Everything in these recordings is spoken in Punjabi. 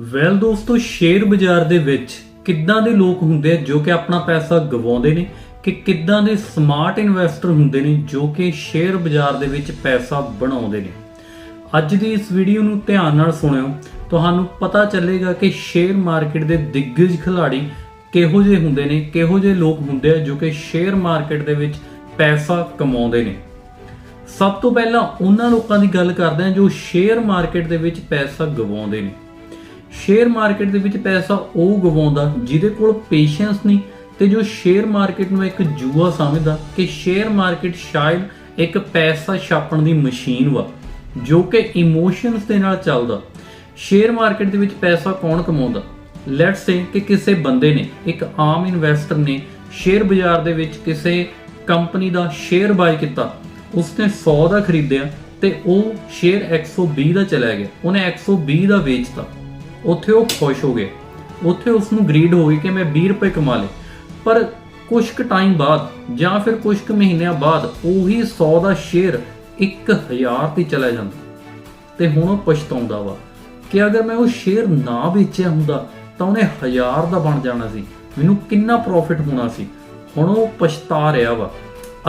ਵੈਲ ਦੋਸਤੋ ਸ਼ੇਅਰ ਬਾਜ਼ਾਰ ਦੇ ਵਿੱਚ ਕਿੱਦਾਂ ਦੇ ਲੋਕ ਹੁੰਦੇ ਆ ਜੋ ਕਿ ਆਪਣਾ ਪੈਸਾ ਗਵਾਉਂਦੇ ਨੇ ਕਿ ਕਿੱਦਾਂ ਦੇ ਸਮਾਰਟ ਇਨਵੈਸਟਰ ਹੁੰਦੇ ਨੇ ਜੋ ਕਿ ਸ਼ੇਅਰ ਬਾਜ਼ਾਰ ਦੇ ਵਿੱਚ ਪੈਸਾ ਬਣਾਉਂਦੇ ਨੇ? ਅੱਜ ਦੀ ਇਸ ਵੀਡੀਓ ਨੂੰ ਧਿਆਨ ਨਾਲ ਸੁਣਿਓ। ਤੁਹਾਨੂੰ ਪਤਾ ਚੱਲੇਗਾ ਕਿ ਸ਼ੇਅਰ ਮਾਰਕੀਟ ਦੇ ਦਿੱਗਜ ਖਿਲਾੜੀ ਕਿਹੋ ਜਿਹੇ ਹੁੰਦੇ ਨੇ, ਕਿਹੋ ਜਿਹੇ ਲੋਕ ਹੁੰਦੇ ਆ ਜੋ ਕਿ ਸ਼ੇਅਰ ਮਾਰਕੀਟ ਦੇ ਵਿੱਚ ਪੈਸਾ ਕਮਾਉਂਦੇ ਨੇ। ਸਭ ਤੋਂ ਪਹਿਲਾਂ ਉਹਨਾਂ ਲੋਕਾਂ ਦੀ ਗੱਲ ਕਰਦੇ ਹਾਂ ਜੋ ਸ਼ੇਅਰ ਮਾਰਕੀਟ ਦੇ ਵਿੱਚ ਪੈਸਾ ਗਵਾਉਂਦੇ ਨੇ। ਸ਼ੇਅਰ ਮਾਰਕੀਟ ਦੇ ਵਿੱਚ ਪੈਸਾ ਉਹ ਗਵਾਉਂਦਾ ਜਿਹਦੇ ਕੋਲ ਪੇਸ਼ੈਂਸ ਨਹੀਂ ਤੇ ਜੋ ਸ਼ੇਅਰ ਮਾਰਕੀਟ ਨੂੰ ਇੱਕ ਜੂਆ ਸਮਝਦਾ ਕਿ ਸ਼ੇਅਰ ਮਾਰਕੀਟ ਸ਼ਾਇਦ ਇੱਕ ਪੈਸਾ ਛਾਪਣ ਦੀ ਮਸ਼ੀਨ ਵਾ, ਜੋ ਕਿ ਇਮੋਸ਼ਨਸ ਦੇ ਨਾਲ ਚੱਲਦਾ। ਸ਼ੇਅਰ ਮਾਰਕੀਟ ਦੇ ਵਿੱਚ ਪੈਸਾ ਕੌਣ ਕਮਾਉਂਦਾ? ਲੈਟਸ ਸੇ ਕਿ ਕਿਸੇ ਬੰਦੇ ਨੇ, ਇੱਕ ਆਮ ਇਨਵੈਸਟਰ ਨੇ ਸ਼ੇਅਰ ਬਾਜ਼ਾਰ ਦੇ ਵਿੱਚ ਕਿਸੇ ਕੰਪਨੀ ਦਾ ਸ਼ੇਅਰ ਬਾਈ ਕੀਤਾ, ਉਸਨੇ 100 ਦਾ ਖਰੀਦਿਆ ਤੇ ਉਹ ਸ਼ੇਅਰ 120 ਦਾ ਚਲਾ ਗਿਆ, ਉਹਨੇ 120 ਦਾ ਵੇਚਤਾ। ਉੱਥੇ ਉਹ ਖੁਸ਼ ਹੋ ਗਏ। ਉੱਥੇ ਉਸ ਨੂੰ ਗਰੀਡ ਹੋ ਗਈ ਕਿ ਮੈਂ 20 ਰੁਪਏ ਕਮਾ ਲਏ। ਪਰ ਕੁਝ ਕੁ ਟਾਈਮ ਬਾਅਦ ਜਾਂ ਫਿਰ ਕੁਝ ਕੁ ਮਹੀਨਿਆਂ ਬਾਅਦ ਉਹੀ 100 ਦਾ ਸ਼ੇਅਰ 1000 ਤੇ ਚਲਾ ਜਾਂਦਾ। ਤੇ ਹੁਣ ਉਹ ਪਛਤਾਉਂਦਾ ਵਾ ਕਿ ਅਗਰ ਮੈਂ ਉਹ ਸ਼ੇਅਰ ਨਾ ਵੇਚਿਆ ਹੁੰਦਾ ਤਾਂ ਉਹਨੇ 1000 ਦਾ ਬਣ ਜਾਣਾ ਸੀ। ਮੈਨੂੰ ਕਿੰਨਾ ਪ੍ਰੋਫਿਟ ਹੋਣਾ ਸੀ। ਹੁਣ ਉਹ ਪਛਤਾ ਰਿਹਾ ਵਾ।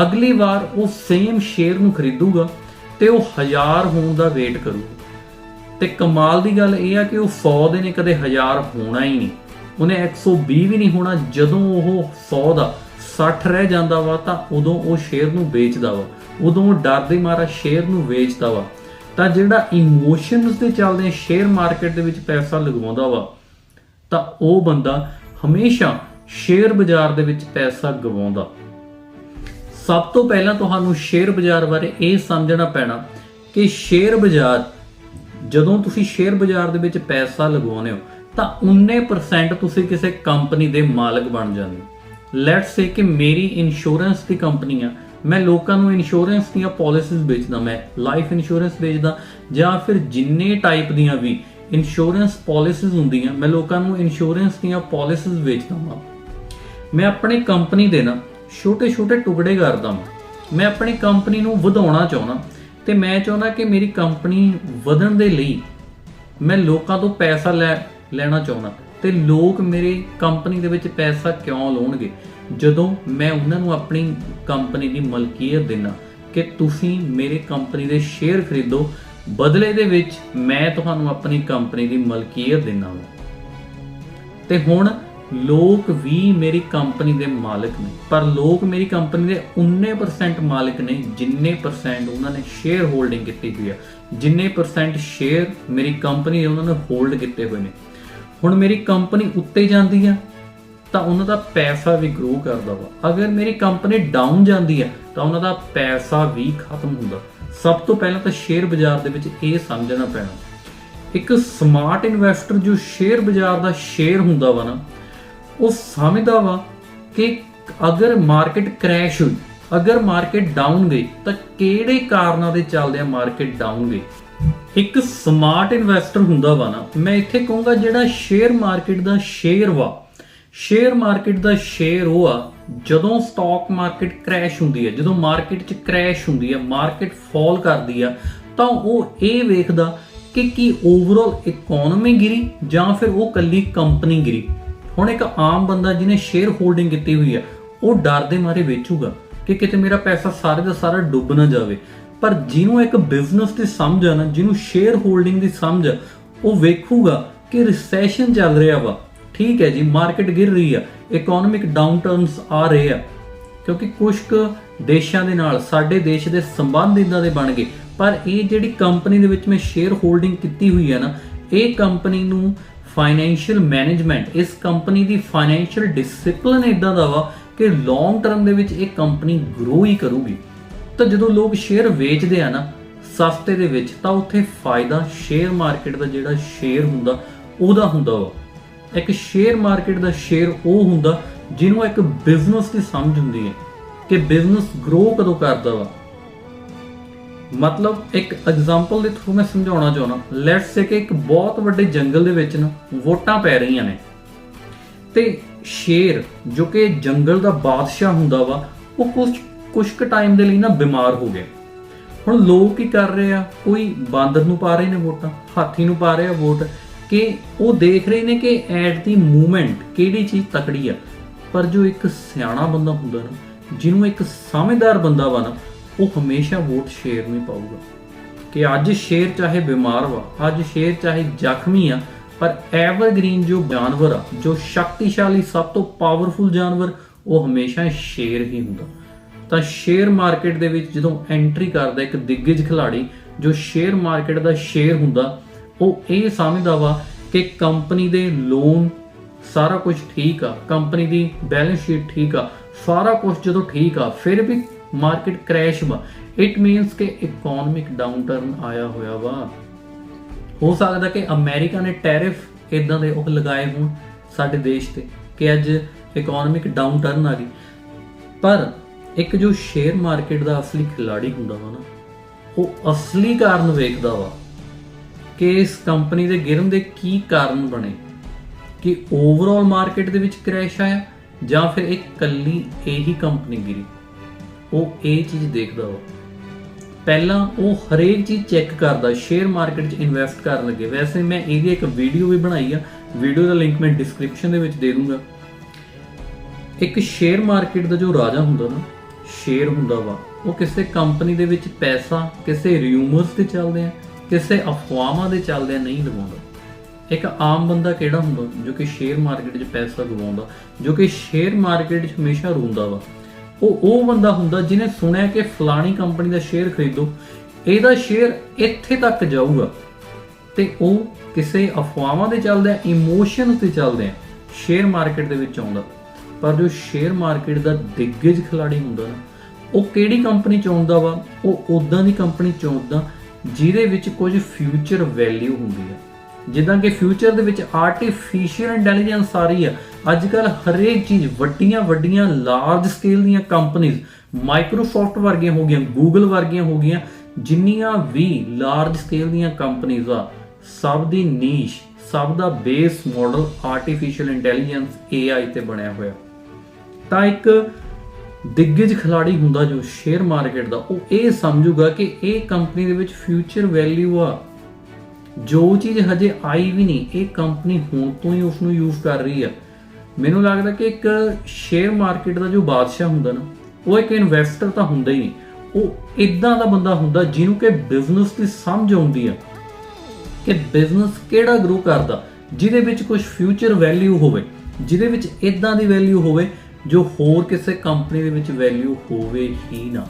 ਅਗਲੀ ਵਾਰ ਉਹ ਸੇਮ ਸ਼ੇਅਰ ਨੂੰ ਖਰੀਦੂਗਾ ਤੇ ਉਹ 1000 ਹੋਣ ਦਾ ਵੇਟ ਕਰੂਗਾ। ਤੇ ਕਮਾਲ ਦੀ ਗੱਲ ਇਹ ਆ ਕਿ ਉਹ 100 ਦੇ ਨੇ ਕਦੇ 1000 ਹੋਣਾ ਹੀ ਨਹੀਂ। ਉਹਨੇ 120 ਵੀ ਨਹੀਂ ਹੋਣਾ, ਜਦੋਂ ਉਹ 100 ਦਾ 60 ਰਹਿ ਜਾਂਦਾ ਵਾ, ਤਾਂ ਉਦੋਂ ਉਹ ਸ਼ੇਅਰ ਨੂੰ ਵੇਚਦਾ ਵਾ। ਉਦੋਂ ਉਹ ਡਰ ਦੇ ਮਾਰਾ ਸ਼ੇਅਰ ਨੂੰ ਵੇਚਦਾ ਵਾ। ਤਾਂ ਜਿਹੜਾ ਇਮੋਸ਼ਨਸ ਦੇ ਚੱਲਦੇ ਸ਼ੇਅਰ ਮਾਰਕੀਟ ਦੇ ਵਿੱਚ ਪੈਸਾ ਲਗਾਉਂਦਾ ਵਾ, ਤਾਂ ਉਹ ਬੰਦਾ ਹਮੇਸ਼ਾ ਸ਼ੇਅਰ ਬਾਜ਼ਾਰ ਦੇ ਵਿੱਚ ਪੈਸਾ ਗਵਾਉਂਦਾ। ਸਭ ਤੋਂ ਪਹਿਲਾਂ ਤੁਹਾਨੂੰ ਸ਼ੇਅਰ ਬਾਜ਼ਾਰ ਬਾਰੇ ਇਹ ਸਮਝਣਾ ਪੈਣਾ ਕਿ ਸ਼ੇਅਰ ਬਾਜ਼ਾਰ ਜਦੋਂ ਤੁਸੀਂ ਸ਼ੇਅਰ ਬਾਜ਼ਾਰ ਦੇ ਵਿੱਚ ਪੈਸਾ ਲਗਾਉਂਦੇ ਹੋ, ਤਾਂ 19% ਤੁਸੀਂ ਕਿਸੇ ਕੰਪਨੀ ਦੇ ਮਾਲਕ ਬਣ ਜਾਂਦੇ ਹੋ। ਲੈਟਸ ਸੇ ਕਿ ਮੇਰੀ ਇੰਸ਼ੋਰੈਂਸ ਦੀ ਕੰਪਨੀ ਆ, ਮੈਂ ਲੋਕਾਂ ਨੂੰ ਇੰਸ਼ੋਰੈਂਸ ਦੀਆਂ ਪਾਲਿਸੀਜ਼ ਵੇਚਦਾ, ਮੈਂ ਲਾਈਫ ਇੰਸ਼ੋਰੈਂਸ ਵੇਚਦਾ, ਜਾਂ ਫਿਰ ਜਿੰਨੇ ਟਾਈਪ ਦੀਆਂ ਵੀ ਇੰਸ਼ੋਰੈਂਸ ਪਾਲਿਸੀਜ਼ ਹੁੰਦੀਆਂ, ਮੈਂ ਲੋਕਾਂ ਨੂੰ ਇੰਸ਼ੋਰੈਂਸ ਦੀਆਂ ਪਾਲਿਸੀਜ਼ ਵੇਚਦਾ ਹਾਂ ਮੈਂ ਆਪਣੀ ਕੰਪਨੀ ਦੇ ਨਾ ਛੋਟੇ-ਛੋਟੇ ਟੁਕੜੇ ਕਰਦਾ ਹਾਂ ਮੈਂ ਆਪਣੀ ਕੰਪਨੀ ਨੂੰ ਵਧਾਉਣਾ ਚਾਹੁੰਦਾ। ਤੇ ਮੈਂ ਚਾਹੁੰਦਾ ਕਿ ਮੇਰੀ ਕੰਪਨੀ ਵਧਣ ਦੇ ਲਈ ਮੈਂ ਲੋਕਾਂ ਤੋਂ ਪੈਸਾ ਲੈ, ਲੈਣਾ ਚਾਹੁੰਦਾ। ਤੇ ਲੋਕ ਮੇਰੇ ਕੰਪਨੀ ਦੇ ਵਿੱਚ ਪੈਸਾ ਕਿਉਂ ਲਾਉਣਗੇ? ਜਦੋਂ ਮੈਂ ਉਹਨਾਂ ਨੂੰ ਆਪਣੀ ਕੰਪਨੀ ਦੀ ਮਲਕੀਅਤ ਦੇਣਾ ਕਿ ਤੁਸੀਂ ਮੇਰੇ ਕੰਪਨੀ ਦੇ ਸ਼ੇਅਰ ਖਰੀਦੋ, ਬਦਲੇ ਦੇ ਵਿੱਚ ਮੈਂ ਤੁਹਾਨੂੰ ਆਪਣੀ ਕੰਪਨੀ ਦੀ ਮਲਕੀਅਤ ਦੇਣਾ ਤੇ ਹੁਣ ਲੋਕ ਵੀ ਮੇਰੀ ਕੰਪਨੀ ਦੇ ਮਾਲਕ ਨੇ, ਪਰ ਲੋਕ ਮੇਰੀ ਕੰਪਨੀ ਦੇ 19% ਮਾਲਕ ਨੇ ਜਿੰਨੇ ਪਰਸੈਂਟ ਉਹਨਾਂ ਨੇ ਸ਼ੇਅਰ ਹੋਲਡਿੰਗ ਕੀਤੀ ਹੋਈ ਹੈ ਜਿੰਨੇ ਪਰਸੈਂਟ ਸ਼ੇਅਰ ਮੇਰੀ ਕੰਪਨੀ ਦੇ ਉਹਨਾਂ ਨੇ ਹੋਲਡ ਕੀਤੇ ਹੋਏ ਨੇ। ਹੁਣ ਮੇਰੀ ਕੰਪਨੀ ਉੱਤੇ ਜਾਂਦੀ ਆ, ਤਾਂ ਉਹਨਾਂ ਦਾ ਪੈਸਾ ਵੀ ਗਰੋ ਕਰਦਾ ਵਾ। ਅਗਰ ਮੇਰੀ ਕੰਪਨੀ ਡਾਊਨ ਜਾਂਦੀ ਹੈ ਤਾਂ ਉਹਨਾਂ ਦਾ ਪੈਸਾ ਵੀ ਖਤਮ ਹੁੰਦਾ। ਸਭ ਤੋਂ ਪਹਿਲਾਂ ਤਾਂ ਸ਼ੇਅਰ ਬਾਜ਼ਾਰ ਦੇ ਵਿੱਚ ਇਹ ਸਮਝਣਾ ਪੈਣਾ। ਇੱਕ ਸਮਾਰਟ ਇਨਵੈਸਟਰ ਜੋ ਸ਼ੇਅਰ ਬਾਜ਼ਾਰ ਦਾ ਸ਼ੇਅਰ ਹੁੰਦਾ ਵਾ ਨਾ ਉਹ ਸਮਝਦਾ ਵਾ ਕਿ ਅਗਰ ਮਾਰਕੀਟ ਕ੍ਰੈਸ਼ ਹੋਈ, ਅਗਰ ਮਾਰਕੀਟ ਡਾਊਨ ਗਈ, ਤਾਂ ਕਿਹੜੇ ਕਾਰਨਾਂ ਦੇ ਚੱਲਦੇ ਆ ਮਾਰਕੀਟ ਡਾਊਨ ਗਈ? ਇੱਕ ਸਮਾਰਟ ਇਨਵੈਸਟਰ ਹੁੰਦਾ ਵਾ ਨਾ, ਮੈਂ ਇੱਥੇ ਕਹੂੰਗਾ ਜਿਹੜਾ ਸ਼ੇਅਰ ਮਾਰਕੀਟ ਦਾ ਸ਼ੇਅਰ ਵਾ ਸ਼ੇਅਰ ਮਾਰਕੀਟ ਦਾ ਸ਼ੇਅਰ ਉਹ ਆ, ਜਦੋਂ ਸਟਾਕ ਮਾਰਕੀਟ ਕ੍ਰੈਸ਼ ਹੁੰਦੀ ਹੈ ਜਦੋਂ ਮਾਰਕੀਟ 'ਚ ਕ੍ਰੈਸ਼ ਹੁੰਦੀ ਹੈ ਮਾਰਕੀਟ ਫਾਲ ਕਰਦੀ ਆ, ਤਾਂ ਉਹ ਇਹ ਵੇਖਦਾ ਕਿ ਕੀ ਓਵਰਆਲ ਇਕਨੋਮੀ ਗਿਰੀ ਜਾਂ ਫਿਰ ਉਹ ਕੱਲੀ ਕੰਪਨੀ ਗਿਰੀ। ਹੁਣ ਇੱਕ ਆਮ ਬੰਦਾ ਜਿਹਨੇ ਸ਼ੇਅਰ ਹੋਲਡਿੰਗ ਕੀਤੀ ਹੋਈ ਹੈ, ਉਹ ਡਰ ਦੇ ਮਾਰੇ ਵੇਚੂਗਾ ਕਿ ਕਿਤੇ ਮੇਰਾ ਪੈਸਾ ਸਾਰੇ ਦਾ ਸਾਰਾ ਡੁੱਬ ਨਾ ਜਾਵੇ। ਪਰ ਜਿਹਨੂੰ ਇੱਕ ਬਿਜ਼ਨਸ ਦੀ ਸਮਝ ਆ ਨਾ, ਜਿਹਨੂੰ ਸ਼ੇਅਰ ਹੋਲਡਿੰਗ ਦੀ ਸਮਝ ਉਹ ਵੇਖੂਗਾ ਕਿ ਰਿਸੈਸ਼ਨ ਚੱਲ ਰਿਹਾ ਵਾ। ਠੀਕ ਹੈ ਜੀ ਮਾਰਕੀਟ ਗਿਰ ਰਹੀ ਆ ਇਕਨੋਮਿਕ ਡਾਊਨਟਰਨਸ ਆ ਰਹੇ ਆ। ਕਿਉਂਕਿ ਕੁਝ ਕੁ ਦੇਸ਼ਾਂ ਦੇ ਨਾਲ, ਸਾਡੇ ਦੇਸ਼ ਦੇ ਸੰਬੰਧ ਇਦਾਂ ਦੇ ਬਣ ਗਏ। ਪਰ ਇਹ ਜਿਹੜੀ ਕੰਪਨੀ ਦੇ ਵਿੱਚ ਮੈਂ ਸ਼ੇਅਰ ਹੋਲਡਿੰਗ ਕੀਤੀ ਹੋਈ ਹੈ ਨਾ, ਇਹ ਕੰਪਨੀ ਨੂੰ ਫਾਈਨੈਂਸ਼ੀਅਲ ਮੈਨੇਜਮੈਂਟ ਇਸ ਕੰਪਨੀ ਦੀ ਫਾਈਨੈਂਸ਼ੀਅਲ ਡਿਸਪਲਿਨ ਇਦਾਂ ਦਾ ਵਾ ਕਿ ਲੌਂਗ ਟਰਮ ਦੇ ਵਿੱਚ ਇਹ ਕੰਪਨੀ ਗਰੋ ਹੀ ਕਰੂਗੀ। ਤਾਂ ਜਦੋਂ ਲੋਕ ਸ਼ੇਅਰ ਵੇਚਦੇ ਆ ਨਾ, ਸਸਤੇ ਦੇ ਵਿੱਚ, ਤਾਂ ਉੱਥੇ ਫਾਇਦਾ ਸ਼ੇਅਰ ਮਾਰਕੀਟ ਦਾ ਜਿਹੜਾ ਸ਼ੇਅਰ ਹੁੰਦਾ, ਉਹਦਾ ਹੁੰਦਾ ਵਾ। ਇੱਕ ਸ਼ੇਅਰ ਮਾਰਕੀਟ ਦਾ ਸ਼ੇਅਰ ਉਹ ਹੁੰਦਾ, ਜਿਹਨੂੰ ਇੱਕ ਬਿਜ਼ਨਸ ਦੀ ਸਮਝ ਹੁੰਦੀ ਹੈ ਕਿ ਬਿਜ਼ਨਸ ਗਰੋ ਕਦੋਂ ਕਰਦਾ ਵਾ। ਮਤਲਬ ਇੱਕ ਐਗਜ਼ਾਮਪਲ ਦੇ ਥਰੂ ਮੈਂ ਸਮਝਾਉਣਾ ਚਾਹੁੰਦਾ। ਲੈਟਸ ਸੇ ਕਿ ਇੱਕ ਬਹੁਤ ਵੱਡੇ ਜੰਗਲ ਦੇ ਵਿੱਚ ਨਾ ਵੋਟਾਂ ਪੈ ਰਹੀਆਂ ਨੇ। ਤੇ ਸ਼ੇਰ, ਜੋ ਕਿ ਜੰਗਲ ਦਾ ਬਾਦਸ਼ਾਹ ਹੁੰਦਾ ਵਾ, ਉਹ ਕੁਝ ਕੁਝ ਕੁ ਟਾਈਮ ਦੇ ਲਈ ਨਾ ਬਿਮਾਰ ਹੋ ਗਿਆ। ਹੁਣ ਲੋਕ ਕੀ ਕਰ ਰਹੇ ਆ? ਕੋਈ ਬਾਂਦਰ ਨੂੰ ਪਾ ਰਹੇ ਨੇ ਵੋਟਾਂ, ਹਾਥੀ ਨੂੰ ਪਾ ਰਹੇ ਆ ਵੋਟ। ਕਿ ਉਹ ਦੇਖ ਰਹੇ ਨੇ ਕਿ ਐਟ ਦੀ ਮੂਵਮੈਂਟ ਕਿਹੜੀ ਚੀਜ਼ ਤਕੜੀ ਆ। ਪਰ ਜੋ ਇੱਕ ਸਿਆਣਾ ਬੰਦਾ ਹੁੰਦਾ ਨਾ, ਜਿਹਨੂੰ ਇੱਕ ਸਮਝਦਾਰ ਬੰਦਾ ਵਾ ਨਾ ਉਹ ਹਮੇਸ਼ਾ ਵੋਟ ਸ਼ੇਰ ਨਹੀਂ ਪਾਊਗਾ। ਕਿ ਅੱਜ ਸ਼ੇਰ ਚਾਹੇ ਬਿਮਾਰ ਵਾ, ਅੱਜ ਸ਼ੇਰ ਚਾਹੇ ਜ਼ਖਮੀ ਆ, ਪਰ ਐਵਰਗ੍ਰੀਨ ਜੋ ਜਾਨਵਰ ਆ, ਜੋ ਸ਼ਕਤੀਸ਼ਾਲੀ, ਸਭ ਤੋਂ ਪਾਵਰਫੁਲ ਜਾਨਵਰ, ਉਹ ਹਮੇਸ਼ਾ ਸ਼ੇਰ ਹੀ ਹੁੰਦਾ। ਤਾਂ ਸ਼ੇਅਰ ਮਾਰਕੀਟ ਦੇ ਵਿੱਚ ਜਦੋਂ ਐਂਟਰੀ ਕਰਦਾ ਇੱਕ ਦਿੱਗਜ ਖਿਲਾੜੀ ਜੋ ਸ਼ੇਅਰ ਮਾਰਕੀਟ ਦਾ ਸ਼ੇਅਰ ਹੁੰਦਾ, ਉਹ ਇਹ ਸਮਝਦਾ ਵਾ ਕਿ ਕੰਪਨੀ ਦੇ ਲੋਨ ਸਾਰਾ ਕੁਝ ਠੀਕ ਆ, ਕੰਪਨੀ ਦੀ ਬੈਲੈਂਸ ਸ਼ੀਟ ਠੀਕ ਆ, ਸਾਰਾ ਕੁਝ ਜਦੋਂ ਠੀਕ ਆ, ਫਿਰ ਵੀ ਮਾਰਕੀਟ ਕ੍ਰੈਸ਼ ਵਾ। ਇਟ ਮੀਨਸ ਕਿ ਇਕਨੋਮਿਕ ਡਾਊਨਟਰਨ ਆਇਆ ਹੋਇਆ ਵਾ। ਹੋ ਸਕਦਾ ਕਿ ਅਮਰੀਕਾ ਨੇ ਟੈਰਿਫ ਇਦਾਂ ਦੇ ਉਹ ਲਗਾਏ ਹੋਣ ਸਾਡੇ ਦੇਸ਼ ਤੇ ਕਿ ਅੱਜ ਇਕਨੋਮਿਕ ਡਾਊਨਟਰਨ ਆ ਗਈ। ਪਰ ਇੱਕ ਜੋ ਸ਼ੇਅਰ ਮਾਰਕੀਟ ਦਾ ਅਸਲੀ ਖਿਲਾੜੀ ਹੁੰਦਾ ਵਾ ਨਾ, ਉਹ ਅਸਲੀ ਕਾਰਨ ਵੇਖਦਾ ਵਾ ਕਿ ਇਸ ਕੰਪਨੀ ਦੇ ਗਿਰਨ ਦੇ ਕੀ ਕਾਰਨ ਬਣੇ। ਕਿ ਓਵਰਆਲ ਮਾਰਕੀਟ ਦੇ ਵਿੱਚ ਕ੍ਰੈਸ਼ ਆਇਆ ਜਾਂ ਫਿਰ ਇੱਕ ਕੱਲੀ ਇਹੀ ਕੰਪਨੀ ਗਿਰੀ। ਉਹ ਇਹ ਚੀਜ਼ ਦੇਖਦਾ ਵਾ। ਪਹਿਲਾਂ ਉਹ ਹਰੇਕ ਚੀਜ਼ ਚੈੱਕ ਕਰਦਾ ਸ਼ੇਅਰ ਮਾਰਕੀਟ 'ਚ ਇਨਵੈਸਟ ਕਰਨ ਲੱਗੇ। ਵੈਸੇ ਮੈਂ ਇਹਦੀ ਇੱਕ ਵੀਡੀਓ ਵੀ ਬਣਾਈ ਆ। ਵੀਡੀਓ ਦਾ ਲਿੰਕ ਮੈਂ ਡਿਸਕ੍ਰਿਪਸ਼ਨ ਦੇ ਵਿੱਚ ਦੇ ਦੂੰਗਾ। ਇੱਕ ਸ਼ੇਅਰ ਮਾਰਕੀਟ ਦਾ ਜੋ ਰਾਜਾ ਹੁੰਦਾ ਨਾ ਸ਼ੇਅਰ ਹੁੰਦਾ ਵਾ, ਉਹ ਕਿਸੇ ਕੰਪਨੀ ਦੇ ਵਿੱਚ ਪੈਸਾ, ਕਿਸੇ ਰਿਊਮਰਸ ਤੇ ਚੱਲਦੇ ਆ, ਕਿਸੇ ਅਫਵਾਹਾਂ ਦੇ ਚੱਲਦੇ ਨਹੀਂ ਲਗਾਉਂਦਾ ਇੱਕ ਆਮ ਬੰਦਾ ਕਿਹੜਾ ਹੁੰਦਾ, ਜੋ ਕਿ ਸ਼ੇਅਰ ਮਾਰਕੀਟ 'ਚ ਪੈਸਾ ਗਵਾਉਂਦਾ ਜੋ ਕਿ ਸ਼ੇਅਰ ਮਾਰਕੀਟ 'ਚ ਹਮੇਸ਼ਾ ਰੋਂਦਾ ਵਾ। ਉਹ ਉਹ ਬੰਦਾ ਹੁੰਦਾ ਜਿਹਨੇ ਸੁਣਿਆ ਕਿ ਫਲਾਣੀ ਕੰਪਨੀ ਦਾ ਸ਼ੇਅਰ ਖਰੀਦੋ, ਇਹਦਾ ਸ਼ੇਅਰ ਇੱਥੇ ਤੱਕ ਜਾਊਗਾ ਤੇ ਉਹ ਕਿਸੇ ਅਫਵਾਹਾਂ ਦੇ ਚੱਲਦੇ, ਇਮੋਸ਼ਨ ਤੇ ਚੱਲਦੇ, ਸ਼ੇਅਰ ਮਾਰਕੀਟ ਦੇ ਵਿੱਚ ਆਉਂਦਾ। ਪਰ ਜੋ ਸ਼ੇਅਰ ਮਾਰਕੀਟ ਦਾ ਦਿੱਗਜ ਖਿਲਾੜੀ ਹੁੰਦਾ ਨਾ, ਉਹ ਕਿਹੜੀ ਕੰਪਨੀ ਚ ਆਉਂਦਾ ਵਾ? ਉਹ ਉਦਾਂ ਦੀ ਕੰਪਨੀ ਚ ਆਉਂਦਾ ਜਿਹਦੇ ਵਿੱਚ ਕੁਝ ਫਿਊਚਰ ਵੈਲਿਊ ਹੁੰਦੀ ਹੈ ਜਿੱਦਾਂ ਕਿ ਫਿਊਚਰ ਦੇ ਵਿੱਚ ਆਰਟੀਫੀਸ਼ੀਅਲ ਇੰਟੈਲੀਜੈਂਸ ਆ ਰਹੀ ਆ ਅੱਜ ਕੱਲ ਹਰੇਕ ਚੀਜ਼ ਵੱਡੀਆਂ ਵੱਡੀਆਂ ਲਾਰਜ ਸਕੇਲ ਦੀਆਂ ਕੰਪਨੀਆਂ ਮਾਈਕਰੋਸਾਫਟ ਵਰਗੀਆਂ ਹੋ ਗਈਆਂ ਗੂਗਲ ਵਰਗੀਆਂ ਹੋ ਗਈਆਂ, ਜਿੰਨੀਆਂ ਵੀ ਲਾਰਜ ਸਕੇਲ ਦੀਆਂ ਕੰਪਨੀਆਂ ਆ, ਸਭ ਦੀ ਨੀਸ਼ ਸਭ ਦਾ base model artificial intelligence AI ਤੇ ਬਣਿਆ ਹੋਇਆ। ਤਾਂ ਇੱਕ ਦਿੱਗਜ ਖਿਲਾੜੀ ਹੁੰਦਾ ਜੋ ਸ਼ੇਅਰ ਮਾਰਕੀਟ ਦਾ, ਉਹ ਇਹ ਸਮਝੂਗਾ ਕਿ ਇਹ ਕੰਪਨੀ ਦੇ ਵਿੱਚ ਫਿਊਚਰ ਵੈਲਿਊ ਆ। ਜੋ ਚੀਜ਼ ਹਜੇ ਆਈ ਵੀ ਨਹੀਂ, ਇਹ ਕੰਪਨੀ ਹੁਣ ਤੋਂ ਹੀ ਉਸ ਨੂੰ ਯੂਜ਼ ਕਰ ਰਹੀ ਆ। ਮੈਨੂੰ ਲੱਗਦਾ ਕਿ ਇੱਕ ਸ਼ੇਅਰ ਮਾਰਕੀਟ ਦਾ ਜੋ ਬਾਦਸ਼ਾਹ ਹੁੰਦਾ ਨਾ, ਉਹ ਇੱਕ ਇਨਵੈਸਟਰ ਤਾਂ ਹੁੰਦਾ ਹੀ ਨਹੀਂ। ਉਹ ਇਦਾਂ ਦਾ ਬੰਦਾ ਹੁੰਦਾ ਜਿਹਨੂੰ ਕਿ ਬਿਜ਼ਨਸ ਦੀ ਸਮਝ ਆਉਂਦੀ ਆ ਕਿ ਬਿਜ਼ਨਸ ਕਿਹੜਾ ਗਰੋ ਕਰਦਾ, ਜਿਹਦੇ ਵਿੱਚ ਕੁਝ ਫਿਊਚਰ ਵੈਲਿਊ ਹੋਵੇ, ਜਿਹਦੇ ਵਿੱਚ ਇਦਾਂ ਦੀ ਵੈਲਿਊ ਹੋਵੇ ਜੋ ਹੋਰ ਕਿਸੇ ਕੰਪਨੀ ਦੇ ਵਿੱਚ ਵੈਲਿਊ ਹੋਵੇ ਹੀ ਨਾ।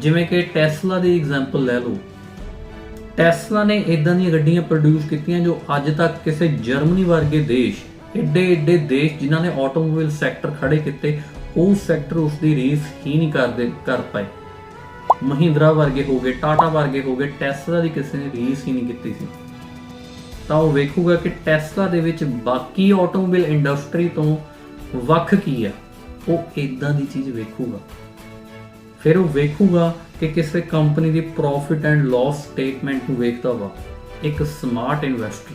ਜਿਵੇਂ ਕਿ ਟੈਸਲਾ ਦੀ ਐਗਜ਼ਾਮਪਲ ਲੈ ਲਓ। ਟੈਸਲਾ ਨੇ ਇਦਾਂ ਦੀਆਂ ਗੱਡੀਆਂ ਪ੍ਰੋਡਿਊਸ ਕੀਤੀਆਂ ਜੋ ਅੱਜ ਤੱਕ ਕਿਸੇ ਜਰਮਨੀ ਵਰਗੇ ਦੇਸ਼ ਏਡੇ ਏਡੇ ਦੇਸ਼ ਜਿਨ੍ਹਾਂ ਨੇ ਆਟੋਮੋਬਾਈਲ ਸੈਕਟਰ ਖੜੇ ਕੀਤੇ, ਉਹ ਸੈਕਟਰ ਉਸ ਦੀ ਰੀਸ ਹੀ ਨਹੀਂ ਕਰਦੇ, ਕਰ ਪਾਏ। ਮਹਿੰਦਰਾ ਵਰਗੇ ਹੋ ਗਏ, ਟਾਟਾ ਵਰਗੇ ਹੋ ਗਏ, ਟੈਸਲਾ ਦੀ ਕਿਸੇ ਨੇ ਰੀਸ ਹੀ ਨਹੀਂ ਕੀਤੀ ਸੀ। ਤਾਂ ਉਹ ਵੇਖੂਗਾ ਕਿ ਟੈਸਲਾ ਦੇ ਵਿੱਚ ਬਾਕੀ ਆਟੋਮੋਬਾਈਲ ਇੰਡਸਟਰੀ ਤੋਂ ਵੱਖ ਕੀ ਹੈ। ਉਹ ਇਦਾਂ ਦੀ ਚੀਜ਼ ਵੇਖੂਗਾ। ਫਿਰ ਉਹ ਵੇਖੂਗਾ ਕਿ ਕਿਸੇ ਕੰਪਨੀ ਦੀ ਪ੍ਰੋਫਿਟ ਐਂਡ ਲਾਸ ਸਟੇਟਮੈਂਟ ਨੂੰ ਵੇਖਦਾ ਵਾ। ਇੱਕ ਸਮਾਰਟ ਇਨਵੈਸਟਰ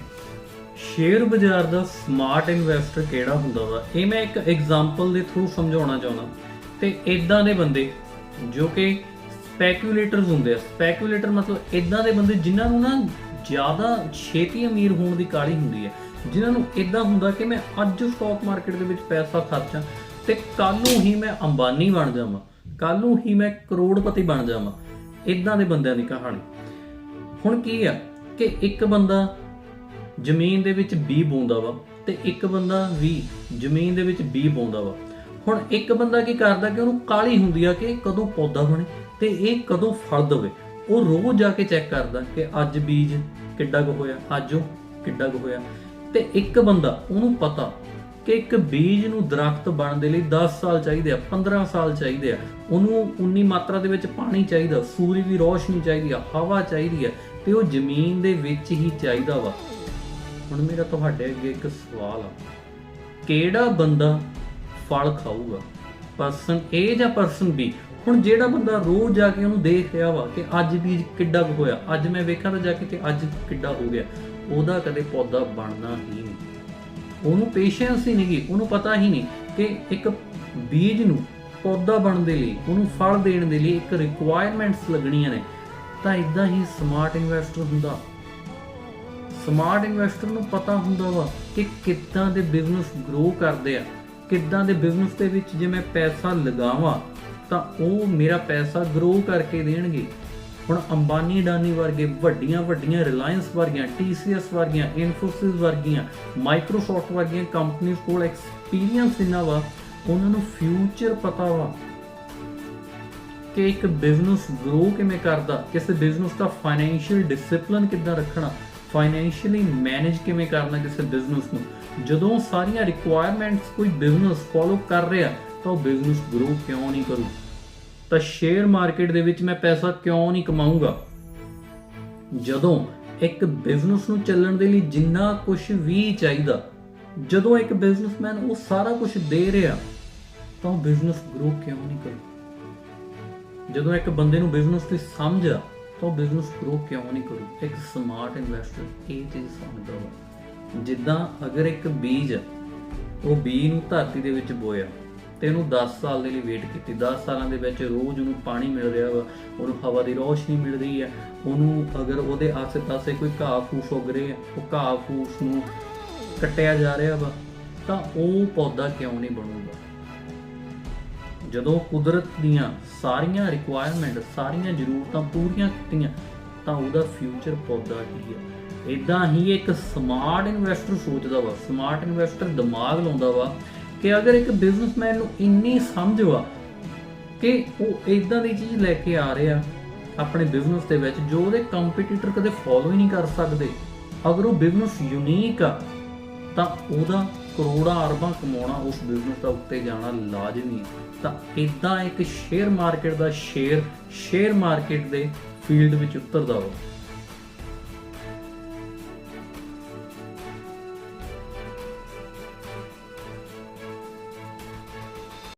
ਸ਼ੇਅਰ ਬਾਜ਼ਾਰ ਦਾ ਸਮਾਰਟ ਇਨਵੈਸਟਰ ਕਿਹੜਾ ਹੁੰਦਾ ਵਾ? ਇਹ ਮੈਂ ਇੱਕ ਐਗਜ਼ਾਮਪਲ ਦੇ ਥਰੂ ਸਮਝਾਉਣਾ ਚਾਹੁੰਦਾ। ਤੇ ਇਦਾਂ ਦੇ ਬੰਦੇ ਜੋ ਕਿ ਸਪੈਕੂਲੇਟਰਸ ਹੁੰਦੇ ਆ। ਸਪੈਕੂਲੇਟਰ ਮਤਲਬ ਇਦਾਂ ਦੇ ਬੰਦੇ ਜਿਨ੍ਹਾਂ ਨੂੰ ਨਾ ਜ਼ਿਆਦਾ ਛੇਤੀ ਅਮੀਰ ਹੋਣ ਦੀ ਕਾਲੀ ਹੁੰਦੀ ਹੈ ਜਿਨ੍ਹਾਂ ਨੂੰ ਇਦਾਂ ਹੁੰਦਾ ਕਿ ਮੈਂ ਅੱਜ ਸਟਾਕ ਮਾਰਕੀਟ ਦੇ ਵਿੱਚ ਪੈਸਾ ਖਰਚਾਂ ਤੇ ਕੱਲ ਨੂੰ ਹੀ ਮੈਂ ਅੰਬਾਨੀ ਬਣ ਜਾਵਾਂ। ਕੱਲ ਨੂੰ ਹੀ ਮੈਂ ਕਰੋੜਪਤੀ ਬਣ ਜਾਵਾਂ। ਇਦਾਂ ਦੇ ਬੰਦਿਆਂ ਦੀ ਕਹਾਣੀ। ਹੁਣ ਕੀ ਆ ਕਿ ਇੱਕ ਬੰਦਾ ਜ਼ਮੀਨ ਦੇ ਵਿੱਚ ਬੀ ਬੋਂਦਾ ਵਾ ਤੇ ਇੱਕ ਬੰਦਾ ਵੀ ਜ਼ਮੀਨ ਦੇ ਵਿੱਚ ਬੀ ਬੋਂਦਾ ਵਾ। ਹੁਣ ਇੱਕ ਬੰਦਾ ਕੀ ਕਰਦਾ ਕਿ ਉਹਨੂੰ ਕਾਲੀ ਹੁੰਦੀ ਆ ਕਿ ਕਦੋਂ ਪੌਦਾ ਬਣੇ ਤੇ ਇਹ ਕਦੋਂ ਫਲ ਦੇਵੇ। ਉਹ ਰੋਜ਼ ਜਾ ਕੇ ਚੈੱਕ ਕਰਦਾ ਕਿ ਅੱਜ ਬੀਜ ਕਿੱਡਾ ਕੁ ਹੋਇਆ, ਅੱਜ ਉਹ ਕਿੱਡਾ ਕੁ ਹੋਇਆ। ਤੇ ਇੱਕ ਬੰਦਾ, ਉਹਨੂੰ ਪਤਾ ਕਿ ਇੱਕ ਬੀਜ ਨੂੰ ਦਰਖਤ ਬਣਨ ਦੇ ਲਈ 10 ਸਾਲ ਚਾਹੀਦੇ ਆ 15 ਸਾਲ ਚਾਹੀਦੇ ਆ। ਉਹਨੂੰ ਉਨੀ ਮਾਤਰਾ ਦੇ ਵਿੱਚ ਪਾਣੀ ਚਾਹੀਦਾ, ਸੂਰਜ ਦੀ ਰੋਸ਼ਨੀ ਚਾਹੀਦੀ ਆ, ਹਵਾ ਚਾਹੀਦੀ ਆ ਤੇ ਉਹ ਜ਼ਮੀਨ ਦੇ ਵਿੱਚ ਹੀ ਚਾਹੀਦਾ ਵਾ। ਹੁਣ ਮੇਰਾ ਤੁਹਾਡੇ ਅੱਗੇ ਇੱਕ ਸਵਾਲ ਆ। ਕਿਹੜਾ ਬੰਦਾ ਫਲ ਖਾਊਗਾ? ਪਰਸਨ A ਜਾਂ ਪਰਸਨ B? ਹੁਣ ਜਿਹੜਾ ਬੰਦਾ ਰੋਜ਼ ਜਾ ਕੇ ਉਹਨੂੰ ਦੇਖ ਰਿਹਾ ਵਾ ਕਿ ਅੱਜ ਬੀਜ ਕਿੱਡਾ ਕੁ ਹੋਇਆ, ਅੱਜ ਮੈਂ ਵੇਖਾਂ ਤਾਂ ਜਾ ਕੇ ਕਿ ਅੱਜ ਕਿੱਡਾ ਹੋ ਗਿਆ, ਉਹਦਾ ਕਦੇ ਪੌਦਾ ਬਣਨਾ ਹੀ ਨਹੀਂ। ਉਹਨੂੰ ਪੇਸ਼ੈਂਸ ਹੀ ਨਹੀਂਗੀ, ਉਹਨੂੰ ਪਤਾ ਹੀ ਨਹੀਂ ਕਿ ਇੱਕ ਬੀਜ ਨੂੰ ਪੌਦਾ ਬਣਨ ਦੇ ਲਈ, ਉਹਨੂੰ ਫਲ ਦੇਣ ਦੇ ਲਈ ਇੱਕ ਰਿਕੁਆਇਰਮੈਂਟਸ ਲੱਗਣੀਆਂ ਨੇ। ਤਾਂ ਇਦਾਂ ਹੀ ਸਮਾਰਟ ਇਨਵੈਸਟਰ ਹੁੰਦਾ। ਸਮਾਰਟ ਇਨਵੈਸਟਰ ਨੂੰ ਪਤਾ ਹੁੰਦਾ ਵਾ ਕਿ ਕਿੱਦਾਂ ਦੇ ਬਿਜ਼ਨਸ ਗਰੋ ਕਰਦੇ ਆ, ਕਿੱਦਾਂ ਦੇ ਬਿਜ਼ਨਸ ਦੇ ਵਿੱਚ ਜੇ ਮੈਂ ਪੈਸਾ ਲਗਾਵਾਂ, ਤਾਂ ਉਹ ਮੇਰਾ ਪੈਸਾ ਗਰੋ ਕਰਕੇ ਦੇਣਗੇ। ਹੁਣ ਅੰਬਾਨੀ ਡਾਨੀ ਵਰਗੇ ਵੱਡੀਆਂ ਵੱਡੀਆਂ ਰਿਲਾਇੰਸ ਵਰਗੀਆਂ TCS ਵਰਗੀਆਂ ਇਨਫੋਸਿਸ ਵਰਗੀਆਂ ਮਾਈਕਰੋਸਾਫਟ ਵਰਗੀਆਂ ਕੰਪਨੀਆਂ ਕੋਲ ਐਕਸਪੀਰੀਅੰਸ ਇੰਨਾ ਵਾ, ਉਹਨਾਂ ਨੂੰ ਫਿਊਚਰ ਪਤਾ ਵਾ ਕਿ ਇੱਕ ਬਿਜ਼ਨਸ ਗਰੋ ਕਿਵੇਂ ਕਰਦਾ, ਕਿਸੇ ਬਿਜ਼ਨਸ ਦਾ ਫਾਈਨੈਂਸ਼ੀਅਲ ਡਿਸਪਲਿਨ ਕਿੱਦਾਂ ਰੱਖਣਾ ਫਾਈਨੈਂਸ਼ੀਅਲੀ ਮੈਨੇਜ ਕਿਵੇਂ ਕਰਨਾ ਕਿਸੇ ਬਿਜ਼ਨਸ ਨੂੰ? ਜਦੋਂ ਸਾਰੀਆਂ ਰਿਕੁਆਇਰਮੈਂਟਸ ਕੋਈ ਬਿਜ਼ਨਸ ਫੋਲੋ ਕਰ ਰਿਹਾ, ਤਾਂ ਉਹ ਬਿਜ਼ਨਸ ਗਰੋ ਕਿਉਂ ਨਹੀਂ ਕਰੂ? ਤਾਂ ਸ਼ੇਅਰ ਮਾਰਕੀਟ ਦੇ ਵਿੱਚ ਮੈਂ ਪੈਸਾ ਕਿਉਂ ਨਹੀਂ ਕਮਾਊਂਗਾ? ਜਦੋਂ ਇੱਕ ਬਿਜ਼ਨਸ ਨੂੰ ਚੱਲਣ ਦੇ ਲਈ ਜਿੰਨਾ ਕੁਝ ਵੀ ਚਾਹੀਦਾ, ਜਦੋਂ ਇੱਕ ਬਿਜ਼ਨਸਮੈਨ ਉਹ ਸਾਰਾ ਕੁਝ ਦੇ ਰਿਹਾ, ਤਾਂ ਉਹ ਬਿਜ਼ਨਸ ਗਰੋ ਕਿਉਂ ਨਹੀਂ ਕਰੂ? ਜਦੋਂ ਇੱਕ ਬੰਦੇ ਨੂੰ ਬਿਜ਼ਨਸ ਦੀ ਸਮਝ ਆ ਤਾਂ ਉਹ ਬਿਜ਼ਨਸ ਗਰੋ ਕਿਉਂ ਨਹੀਂ ਕਰੂ? ਇੱਕ ਸਮਾਰਟ ਇਨਵੈਸਟਰ ਇਹ ਚੀਜ਼ ਸਮਝਦਾ ਵਾ। ਜਿੱਦਾਂ ਅਗਰ ਇੱਕ ਬੀਜ, ਉਹ ਬੀਜ ਨੂੰ ਧਰਤੀ ਦੇ ਵਿੱਚ ਬੋਇਆ, ਤੇ ਇਹਨੂੰ 10 ਸਾਲ ਦੇ ਲਈ ਵੇਟ ਕੀਤੀ 10 ਸਾਲਾਂ ਦੇ ਵਿੱਚ ਰੋਜ਼ ਉਹਨੂੰ ਪਾਣੀ ਮਿਲ ਰਿਹਾ ਵਾ, ਉਹਨੂੰ ਹਵਾ ਦੀ ਰੋਸ਼ਨੀ ਮਿਲ ਰਹੀ ਹੈ, ਉਹਨੂੰ ਅਗਰ ਉਹਦੇ ਆਸੇ-ਪਾਸੇ ਕੋਈ ਘਾਹ ਫੂਸ ਉੱਗ ਰਿਹਾ ਉਹ ਘਾਹ ਫੂਸ ਨੂੰ ਕੱਟਿਆ ਜਾ ਰਿਹਾ ਵਾ, ਤਾਂ ਉਹ ਪੌਦਾ ਕਿਉਂ ਨਹੀਂ ਬਣੂਗਾ? ਜਦੋਂ ਕੁਦਰਤ ਦੀਆਂ ਸਾਰੀਆਂ ਰਿਕੁਆਇਰਮੈਂਟ ਸਾਰੀਆਂ ਜ਼ਰੂਰਤਾਂ ਪੂਰੀਆਂ ਕੀਤੀਆਂ, ਤਾਂ ਉਹਦਾ ਫਿਊਚਰ ਪੌਦਾ ਕੀ ਹੈ? ਇਦਾਂ ਹੀ ਇੱਕ ਸਮਾਰਟ ਇਨਵੈਸਟਰ ਸੋਚਦਾ ਵਾ ਸਮਾਰਟ ਇਨਵੈਸਟਰ ਦਿਮਾਗ ਲਾਉਂਦਾ ਵਾ ਕਿ ਅਗਰ ਇੱਕ ਬਿਜ਼ਨਸਮੈਨ ਨੂੰ ਇੰਨੀ ਸਮਝ ਵਾ ਕਿ ਉਹ ਇਦਾਂ ਦੀ ਚੀਜ਼ ਲੈ ਕੇ ਆ ਰਿਹਾ ਆਪਣੇ ਬਿਜ਼ਨਸ ਦੇ ਵਿੱਚ, ਜੋ ਉਹਦੇ ਕੰਪੀਟੀਟਰ ਕਦੇ ਫੋਲੋ ਹੀ ਨਹੀਂ ਕਰ ਸਕਦੇ, ਅਗਰ ਉਹ ਬਿਜ਼ਨਸ ਯੂਨੀਕ ਆ, ਤਾਂ ਉਹਦਾ ਕਰੋੜਾਂ ਅਰਬਾਂ ਕਮਾਉਣਾ ਉਸ ਬਿਜ਼ਨਸ ਦਾ ਉੱਤੇ ਜਾਣਾ ਲਾਜ਼ਮੀ ਤਾਂ ਇਦਾਂ ਇੱਕ ਸ਼ੇਅਰ ਮਾਰਕੀਟ ਦਾ ਸ਼ੇਅਰ ਸ਼ੇਅਰ ਮਾਰਕੀਟ ਦੇ ਫੀਲਡ ਵਿੱਚ ਉਤਰਦਾ ਵਾ